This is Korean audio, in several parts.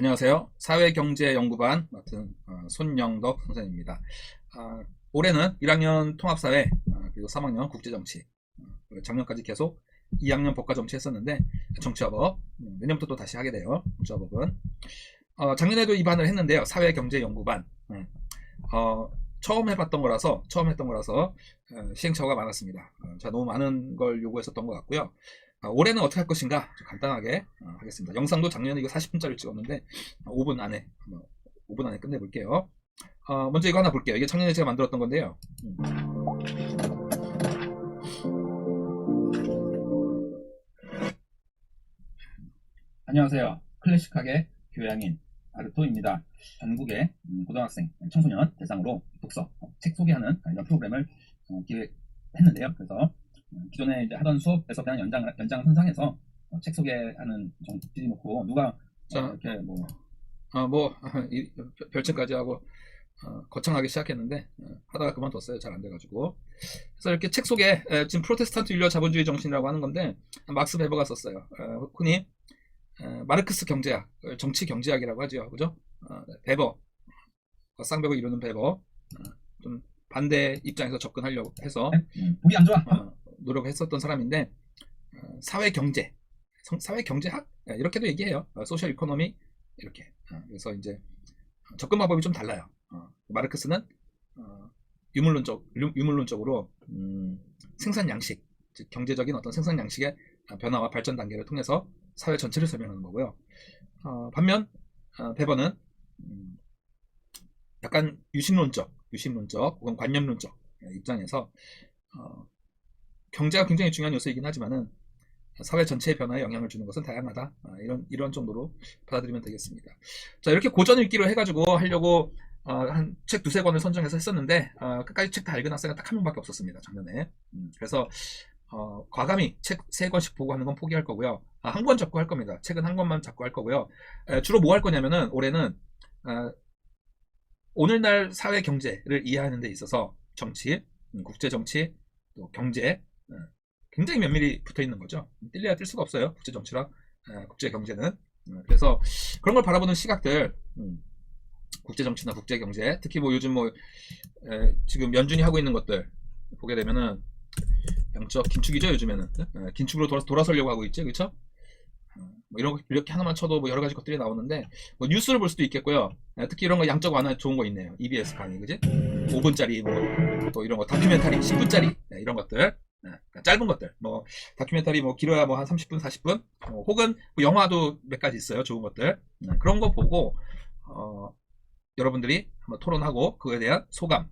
안녕하세요. 사회경제연구반 맡은 어, 손영덕 선생입니다. 아, 올해는 1학년 통합사회 아, 그리고 3학년 국제정치 어, 작년까지 계속 2학년 법과정치 했었는데 정치화법 음, 내년부터 또 다시 하게 돼요. 정치화법은 어, 작년에도 이 반을 했는데요. 사회경제연구반 음, 어, 처음 해봤던 거라서 처음 했던 거라서 어, 시행착오가 많았습니다. 어, 제가 너무 많은 걸 요구했었던 것 같고요. 아, 올해는 어떻게 할 것인가 좀 간단하게 어, 하겠습니다. 영상도 작년에 이거 40분짜리 찍었는데 5분 안에 어, 5분 안에 끝내볼게요. 어, 먼저 이거 하나 볼게요. 이게 작년에 제가 만들었던 건데요. 음. 안녕하세요. 클래식하게 교양인 아르토입니다. 전국의 음, 고등학생, 청소년 대상으로 독서, 어, 책 소개하는 이런 프로그램을 어, 기획했는데요. 그래서 음, 기존에 이제 하던 수업에서 그냥 연장, 연장 선상에서 어, 책 소개하는 정지 놓고 누가 어, 자. 이렇게 뭐 어, 뭐 이, 별- 별칭까지 하고 어, 거창하게 시작했는데 어, 하다가 그만뒀어요. 잘 안 돼가지고. 그래서 이렇게 책 속에 에, 지금 프로테스탄트 윤리와 자본주의 정신이라고 하는 건데 막스 베버가 썼어요. 어, 흔히 에, 마르크스 경제학, 어, 정치 경제학이라고 하죠, 그죠? 어, 네, 베버, 어, 쌍벽을 이루는 베버, 어, 좀 반대 입장에서 접근하려고 해서 음, 보기 안 좋아. 어, 노력했었던 사람인데 어, 사회 경제, 성- 사회 경제학 예, 이렇게도 얘기해요. 소셜 이코노미 이렇게. 어, 그래서 이제 접근 방법이 좀 달라요. 어, 마르크스는 어, 유물론적 유- 유물론적으로 음, 생산 양식, 즉 경제적인 어떤 생산 양식의 변화와 발전 단계를 통해서 사회 전체를 설명하는 거고요. 어, 반면 어, 베버는 음, 약간 유심론적, 유심론적 혹은 관념론적 입장에서 어, 경제가 굉장히 중요한 요소이긴 하지만은 사회 전체의 변화에 영향을 주는 것은 다양하다. 아, 이런 이런 정도로 받아들이면 되겠습니다. 자 이렇게 고전 읽기로 해가지고 하려고 한책 두세 권을 선정해서 했었는데 어, 끝까지 책 다 읽은 학생은 딱 한 명밖에 없었습니다 작년에. 음, 그래서 어, 과감히 책 세 권씩 보고 하는 건 포기할 거고요. 아, 한권 잡고 할 겁니다. 책은 한 권만 잡고 할 거고요. 에, 주로 뭐 할 거냐면은 올해는 아, 오늘날 사회 경제를 이해하는 데 있어서 정치, 음, 국제 정치, 또 경제 어, 굉장히 면밀히 붙어 있는 거죠. 뛸래야 뛸 수가 없어요. 국제 정치랑 어, 국제 경제는. 어, 그래서 그런 걸 바라보는 시각들, 음, 국제 정치나 국제 경제, 특히 뭐 요즘 뭐 에, 지금 연준이 하고 있는 것들 보게 되면은 양적 긴축이죠 요즘에는 에, 긴축으로 돌아, 돌아서려고 하고 있죠, 그렇죠? 뭐 이런 거 이렇게 하나만 쳐도 뭐 여러 가지 것들이 나오는데 뭐 뉴스를 볼 수도 있겠고요. 에, 특히 이런 거 양적 완화 좋은 거 있네요. EBS 강의, 그지? 5분짜리 뭐 또 이런 거 다큐멘터리 10분짜리 이런 것들 네, 짧은 것들 뭐 다큐멘터리 뭐 길어야 뭐 한 30분 40분? 어, 혹은 뭐 영화도 몇 가지 있어요 좋은 것들. 네, 그런 거 보고 어, 여러분들이 한번 토론하고 그거에 대한 소감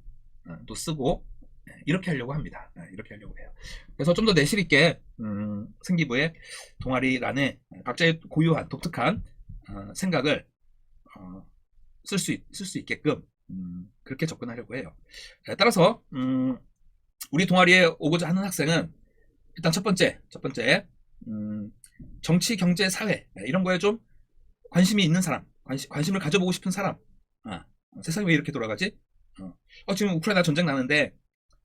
어, 또 쓰고 네, 이렇게 하려고 합니다. 네, 이렇게 하려고 해요. 그래서 좀 더 내실 있게 음, 생기부의 동아리란에 각자의 고유한 독특한 어, 생각을 어, 쓸수 쓸 수 있게끔 음, 그렇게 접근하려고 해요. 에, 따라서 음, 우리 동아리에 오고자 하는 학생은 일단 첫 번째, 첫 번째 음, 정치, 경제, 사회 에, 이런 거에 좀 관심이 있는 사람, 관심, 관심을 가져보고 싶은 사람. 아, 어, 세상이 왜 이렇게 돌아가지? 어, 어, 지금 우크라이나 전쟁 나는데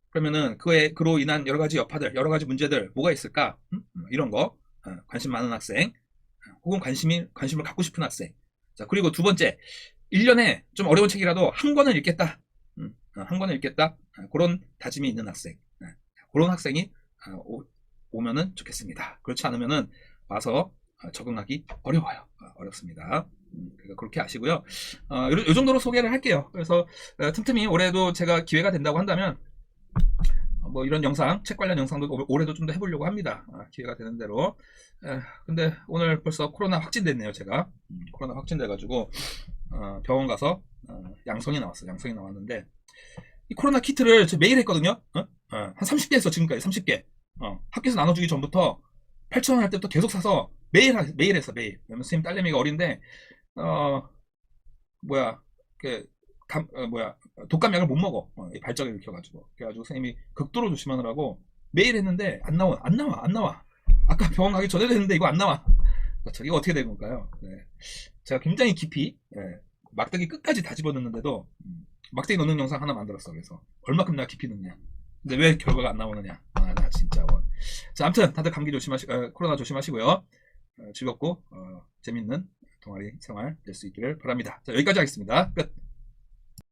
그러면은 그에 그로 인한 여러 가지 여파들, 여러 가지 문제들 뭐가 있을까? 음? 음, 이런 거 어, 관심 많은 학생, 어, 혹은 관심이 관심을 갖고 싶은 학생. 자 그리고 두 번째 1년에 좀 어려운 책이라도 한 권을 읽겠다. 음, 어, 한 권을 읽겠다. 어, 그런 다짐이 있는 학생. 어, 그런 학생이 어, 오, 오면은 좋겠습니다. 그렇지 않으면은 와서 어, 적응하기 어려워요. 어, 어렵습니다. 음, 그렇게 아시고요. 요 정도로 소개를 할게요. 그래서 어, 틈틈이 올해도 제가 기회가 된다고 한다면 어, 뭐 이런 영상, 책 관련 영상도 올- 올해도 좀 더 해보려고 합니다. 아, 기회가 되는 대로. 에, 근데 오늘 벌써 코로나 확진됐네요, 제가. 음, 코로나 확진돼가지고 어, 병원 가서 어, 양성이 나왔어요. 양성이 나왔는데 이 코로나 키트를 저 매일 했거든요. 어? 어, 한 30개 했어 지금까지 30개. 어, 학교에서 나눠주기 전부터 8천 원 할 때부터 계속 사서 매일 하- 매일 했어 매일. 왜냐면 선생님 딸내미가 어린데 어 뭐야 그 감, 어, 뭐야 독감약을 못 먹어. 어, 이 발작을 일으켜가지고 그래가지고 선생님이 극도로 조심하느라고 매일 했는데 안 나와 안 나와 안 나와. 아까 병원 가기 전에도 했는데 이거 안 나와. 저게 어떻게 된 건가요? 네. 제가 굉장히 깊이 예, 막대기 끝까지 다 집어넣는데도 음, 막대기 넣는 영상 하나 만들었어 그래서 얼마큼 내가 깊이 넣냐 근데 왜 결과가 안 나오느냐 아 나 진짜 원. 자 아무튼 다들 감기 조심하시 어, 코로나 조심하시고요 어, 즐겁고 어, 재밌는 동아리 생활 될 수 있기를 바랍니다. 자, 여기까지 하겠습니다. 끝.